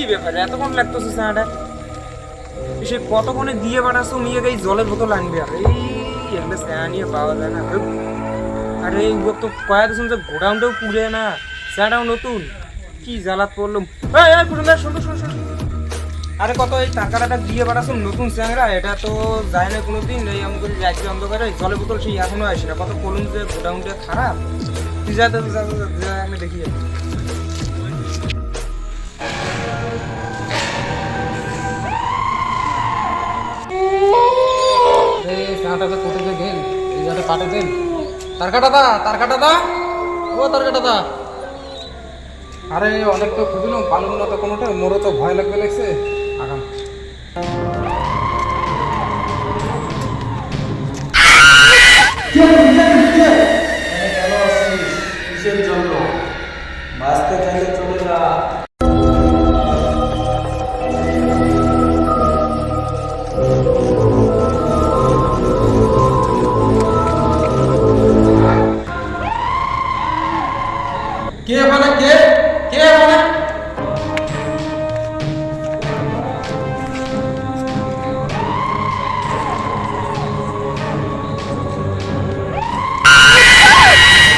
কি ব্যাপার? এতক্ষণ লাগতেছে চাটা? সে কতক্ষণে দিয়ে বাড়াছো নিয়ে গেই জলের বোতল আনবে আর। এই একটা চা নিয়ে পাওয়া যায় না। আরে এই লোক তো কয়া দিয়েছেন যে গোডাউনটাও পুড়ে না। চাটাও নতুন। কি জ্বালাত পড়লাম শুনতো শুন শুন আরে কত এই টাকাটা দিয়ে বাড়াছো নতুন চ্যাংরা? এটা তো যায় না কোনোদিন। এই আমি করি রাত্রি অন্ধকারে জলের বোতল সেই এখনও আসে না। কত বলুন যে গোডাউনটা খারাপ। তুই যা, আমি দেখি চাটাতে কোটে যে দেন, এই যাতে পাটে দেন। তার কাটা দা তার কাটা দা। ও তার কাটা দা। আরে, অনেক তো খুঁজলাম পালুন না তো কোনোটা, মোরও তো ভয় লাগবে লাগছে আগাম। কিসের জন্য? বাঁচতে চাইলে কে মানে কে? কে মানে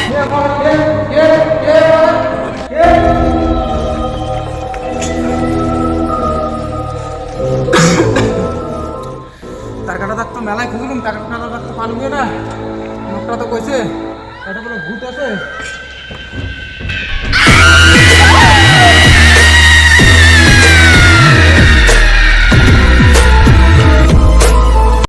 কে মানে কে? কে কে মানে কে? তার কাটা থাকতো মেলায় খুঁজলাম তার কাটা থাকতো পালুগে না। লোকটা তো কইছে, এটা বলে ভূত আছে?